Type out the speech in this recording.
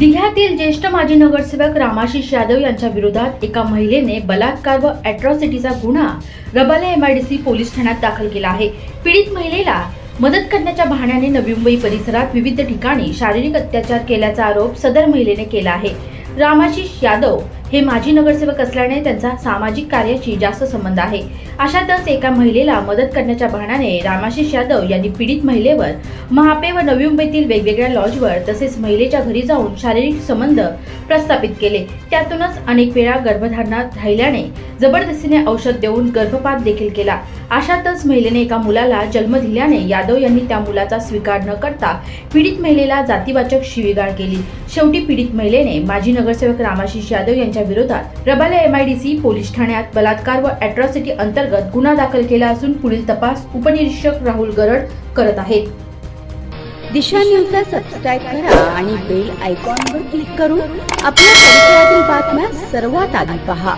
जिल्ह्यातील ज्येष्ठ माजी नगरसेवक रामाशिष यादव यांच्या विरोधात एका महिलेने बलात्कार व अॅट्रॉसिटीचा गुन्हा रबाले एमआयडीसी पोलीस ठाण्यात दाखल केला आहे. पीडित महिलेला मदत करण्याच्या बहाण्याने नवी मुंबई परिसरात विविध ठिकाणी शारीरिक अत्याचार केल्याचा आरोप सदर महिलेने केला आहे. रामाशिष यादव हे माजी नगरसेवक असल्याने त्यांचा सामाजिक कार्याशी जास्त संबंध आहे. अशातच एका महिलेला मदत करण्याच्या बहाण्याने रामाशिष यादव यांनी पीडित महिलेवर महापे व नवी मुंबईतील वेगवेगळ्या लॉजवर तसेच महिलेच्या घरी जाऊन शारीरिक संबंध प्रस्थापित केले. त्यातूनच अनेक वेळा गर्भधारणा राहिल्याने जबरदस्तीने औषध देऊन गर्भपात देखील केला. अशातच महिलेने एका मुलाला जन्म दिल्याने यादव यांनी त्या मुलाचा स्वीकार न करता पीडित महिलेला जातीवाचक शिवीगाळ केली. शेवटी पीडित महिलेने माजी नगरसेवक रामाशिष यादव यांच्या विरोधात रबाले एमआयडीसी पोलीस ठाण्यात बलात्कार व अॅट्रॉसिटी अंतर्गत गुन्हा दाखल केला असून पुढील तपास उपनिरीक्षक राहुल गरड करत आहेत. दिशा न्यूजला सबस्क्राईब करा आणि बेल आयकॉनवर क्लिक करून आपल्या परिसरातील बातम्या सर्वात आधी पहा.